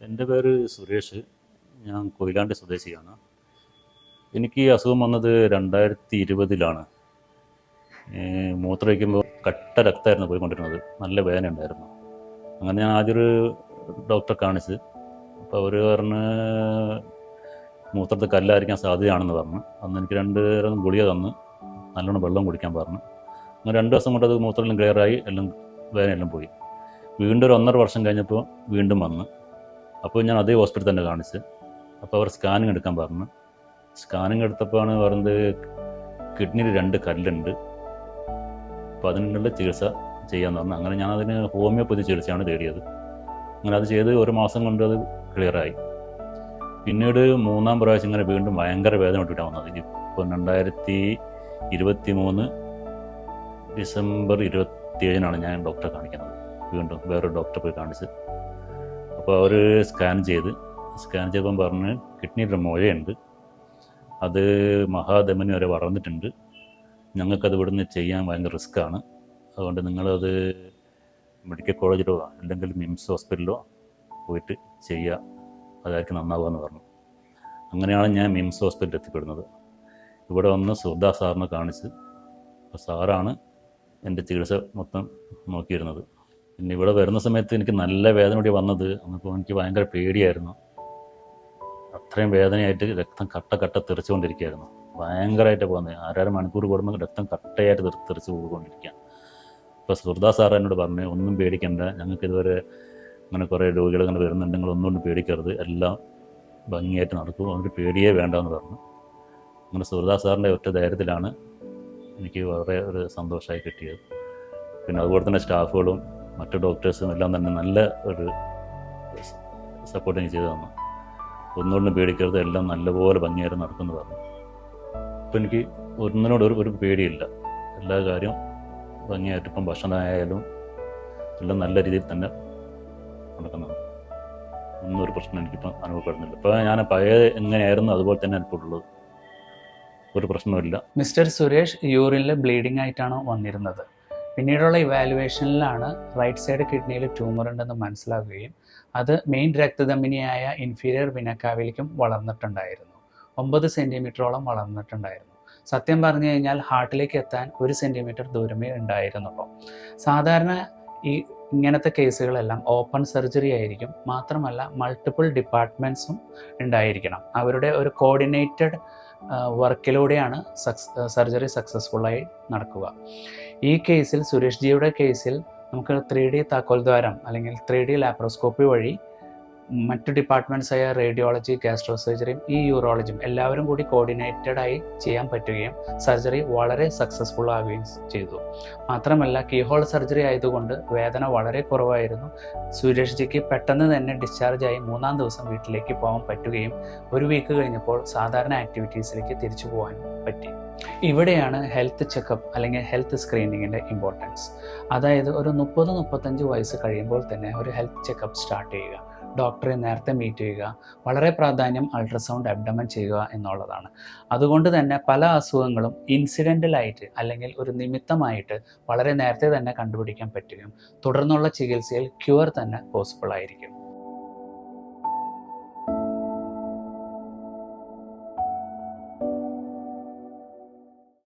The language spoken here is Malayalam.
എന്റെ പേര് സുരേഷ്. ഞാൻ കൊയിലാണ്ടി സ്വദേശിയാണ്. എനിക്ക് ഈ അസുഖം വന്നത് രണ്ടായിരത്തി ഇരുപതിലാണ് മൂത്രമൊഴിക്കുമ്പോൾ കട്ട രക്തമായിരുന്നു പോയിക്കൊണ്ടിരുന്നത്. നല്ല വേദന ഉണ്ടായിരുന്നു അങ്ങനെ ഞാൻ ആദ്യമൊരു ഡോക്ടറെ കാണിച്ച്. അപ്പോൾ അവർ പറഞ്ഞ് മൂത്രത്തിൽ കല്ലായിരിക്കാൻ സാധ്യതയാണെന്ന് പറഞ്ഞു. അന്ന് എനിക്ക് രണ്ട് നേരം ഗുളിക തന്ന് നല്ലോണം വെള്ളം കുടിക്കാൻ പറഞ്ഞു. അങ്ങനെ രണ്ട് ദിവസം കൊണ്ട് അത് മൂത്രമെല്ലാം ക്ലിയറായി എല്ലാം വേദന എല്ലാം പോയി. വീണ്ടും ഒരു ഒന്നര വർഷം കഴിഞ്ഞപ്പോൾ വീണ്ടും വന്ന്. അപ്പോൾ ഞാൻ അതേ ഹോസ്പിറ്റലിൽ തന്നെ കാണിച്ച്. അപ്പോൾ അവർ സ്കാനിങ് എടുക്കാൻ പറഞ്ഞു. സ്കാനിങ് എടുത്തപ്പോഴാണ് പറഞ്ഞത് കിഡ്നിയിൽ രണ്ട് കല്ലുണ്ട്. അപ്പോൾ അതിനുള്ള ചികിത്സ ചെയ്യാന്ന് പറഞ്ഞു. അങ്ങനെ ഞാൻ അതിന് ഹോമിയോപ്പതി ചികിത്സയാണ് തേടിയത്. അങ്ങനെ അത് ചെയ്ത് ഒരു മാസം കൊണ്ട് അത് ക്ലിയറായി പിന്നീട് മൂന്നാം പ്രാവശ്യം ഇങ്ങനെ വീണ്ടും ഭയങ്കര വേദന ഇട്ടിട്ടാണ് വന്നത്. ഇപ്പോൾ രണ്ടായിരത്തി ഇരുപത്തി മൂന്ന് ഡിസംബർ ഇരുപത്തി ഏഴിനാണ് ഞാൻ ഡോക്ടറെ കാണിക്കുന്നത്. വീണ്ടും വേറൊരു ഡോക്ടറെ പോയി കാണിച്ച്. അപ്പോൾ അവർ സ്കാൻ ചെയ്ത് സ്കാൻ ചെയ്തപ്പം പറഞ്ഞ് കിഡ്നിയുടെ മുഴയുണ്ട്. അത് മഹാധമനി വരെ വളർന്നിട്ടുണ്ട്. ഞങ്ങൾക്കത് ഇവിടുന്ന് ചെയ്യാൻ ഭയങ്കര റിസ്ക്കാണ് അതുകൊണ്ട് നിങ്ങളത് മെഡിക്കൽ കോളേജിലോ അല്ലെങ്കിൽ മിംസ് ഹോസ്പിറ്റലിലോ പോയിട്ട് ചെയ്യുക അതായിരിക്കും നന്നാവുക എന്ന് പറഞ്ഞു. അങ്ങനെയാണ് ഞാൻ മിംസ് ഹോസ്പിറ്റലിൽ എത്തിപ്പെടുന്നത്. ഇവിടെ വന്ന് സുധാ സാറിനെ കാണിച്ച് അപ്പോൾ സാറാണ് എന്റെ ചികിത്സ മൊത്തം നോക്കിയിരുന്നത്. പിന്നെ ഇവിടെ വരുന്ന സമയത്ത് എനിക്ക് നല്ല വേദന കൂടി വന്നത് അന്നപ്പോൾ എനിക്ക് ഭയങ്കര പേടിയായിരുന്നു. അത്രയും വേദനയായിട്ട് രക്തം കട്ട കട്ട തെറിച്ചുകൊണ്ടിരിക്കുകയായിരുന്നു ഭയങ്കരമായിട്ട് പോകുന്നത് ആരാറ് മണിക്കൂർ കൂടുമ്പോൾ രക്തം കട്ടയായിട്ട് തെറി തെറിച്ച് പോയിക്കൊണ്ടിരിക്കുക ഇപ്പോൾ സുഹൃദാ സാർ എന്നോട് പറഞ്ഞു ഒന്നും പേടിക്കണ്ട. ഞങ്ങൾക്ക് ഇതുവരെ അങ്ങനെ കുറേ രോഗികൾ അങ്ങനെ വരുന്നുണ്ടെങ്കിൽ ഒന്നുകൊണ്ടും പേടിക്കരുത്. എല്ലാം ഭംഗിയായിട്ട് നടക്കും. അവർക്ക് പേടിയേ വേണ്ടെന്ന് പറഞ്ഞു. അങ്ങനെ സുഹൃദാ സാറിന്റെ ഒറ്റ ധൈര്യത്തിലാണ് എനിക്ക് വളരെ ഒരു സന്തോഷമായി കിട്ടിയത്. പിന്നെ അതുപോലെ തന്നെ സ്റ്റാഫുകളും മറ്റു ഡോക്ടേഴ്സും എല്ലാം തന്നെ നല്ല ഒരു സപ്പോർട്ടിങ് ചെയ്തു തന്നു ഒന്നുകൊണ്ടും പേടിക്കരുത് എല്ലാം നല്ലപോലെ ഭംഗിയായിട്ട് നടക്കുന്നു പറഞ്ഞു ഇപ്പം എനിക്ക് ഒന്നിനോട് ഒരു ഒരു പേടിയില്ല. എല്ലാ കാര്യവും ഭംഗിയായിട്ട് ഇപ്പം ഭക്ഷണമായാലും എല്ലാം നല്ല രീതിയിൽ തന്നെ നടക്കുന്നുണ്ട് ഒന്നും ഒരു പ്രശ്നം എനിക്കിപ്പം അനുഭവപ്പെടുന്നില്ല. ഇപ്പോൾ ഞാൻ പഴയ എങ്ങനെയായിരുന്നു അതുപോലെ തന്നെ അനുഭവമുള്ളത്. ഒരു പ്രശ്നമില്ല മിസ്റ്റർ സുരേഷ് യൂറിനിൽ ബ്ലീഡിംഗ് ആയിട്ടാണോ വന്നിരുന്നത്? പിന്നീടുള്ള ഇവാലുവേഷനിലാണ് റൈറ്റ് സൈഡ് കിഡ്നിയിൽ ട്യൂമർ ഉണ്ടെന്ന് മനസ്സിലാക്കുകയും അത് മെയിൻ രക്തധമനിയായ ഇൻഫീരിയർ വിനക്കാവിലേക്കും വളർന്നിട്ടുണ്ടായിരുന്നു. ഒമ്പത് സെന്റിമീറ്ററോളം വളർന്നിട്ടുണ്ടായിരുന്നു. സത്യം പറഞ്ഞു കഴിഞ്ഞാൽ ഹാർട്ടിലേക്ക് എത്താൻ ഒരു സെന്റിമീറ്റർ ദൂരമേ ഉണ്ടായിരുന്നുള്ളൂ. സാധാരണ ഈ ഇങ്ങനത്തെ കേസുകളെല്ലാം ഓപ്പൺ സർജറി ആയിരിക്കും. മാത്രമല്ല മൾട്ടിപ്പിൾ ഡിപ്പാർട്ട്മെന്റ്സും ഉണ്ടായിരിക്കണം. അവരുടെ ഒരു കോർഡിനേറ്റഡ് വർക്കിലൂടെയാണ് സർജറി സക്സസ്ഫുള്ളായി നടക്കുക. ഈ കേസിൽ സുരേഷ് ജിയുടെ കേസിൽ നമുക്ക് ത്രീ ഡി താക്കോൽദ്വാരം അല്ലെങ്കിൽ ത്രീ ഡി ലാപ്രോസ്കോപ്പി വഴി മറ്റു ഡിപ്പാർട്ട്മെന്റ്സായ റേഡിയോളജി ഗാസ്ട്രോ സർജറിയും ഈ യൂറോളജിയും എല്ലാവരും കൂടി കോർഡിനേറ്റഡ് ആയി ചെയ്യാൻ പറ്റുകയും സർജറി വളരെ സക്സസ്ഫുൾ ആവുകയും ചെയ്തു. മാത്രമല്ല കീഹോൾ സർജറി ആയതുകൊണ്ട് വേദന വളരെ കുറവായിരുന്നു. സുരേഷ് ജിക്ക് പെട്ടെന്ന് തന്നെ ഡിസ്ചാർജ് ആയി മൂന്നാം ദിവസം വീട്ടിലേക്ക് പോകാൻ പറ്റുകയും ഒരു വീക്ക് കഴിഞ്ഞപ്പോൾ സാധാരണ ആക്ടിവിറ്റീസിലേക്ക് തിരിച്ചു പോകാൻ പറ്റി. ഇവിടെയാണ് ഹെൽത്ത് ചെക്കപ്പ് അല്ലെങ്കിൽ ഹെൽത്ത് സ്ക്രീനിങ്ങിന്റെ ഇമ്പോർട്ടൻസ് അതായത് ഒരു മുപ്പത് മുപ്പത്തഞ്ച് വയസ്സ് കഴിയുമ്പോൾ തന്നെ ഒരു ഹെൽത്ത് ചെക്കപ്പ് സ്റ്റാർട്ട് ചെയ്യുക. ഡോക്ടറെ നേരത്തെ മീറ്റ് ചെയ്യുക വളരെ പ്രാധാന്യം അൾട്രാസൗണ്ട് അബ്ഡമൻ ചെയ്യുക എന്നുള്ളതാണ്. അതുകൊണ്ട് തന്നെ പല അസുഖങ്ങളും ഇൻസിഡന്റലായിട്ട് അല്ലെങ്കിൽ ഒരു നിമിത്തമായിട്ട് വളരെ നേരത്തെ തന്നെ കണ്ടുപിടിക്കാൻ പറ്റുകയും തുടർന്നുള്ള ചികിത്സയിൽ ക്യൂർ തന്നെ പോസിബിൾ ആയിരിക്കും.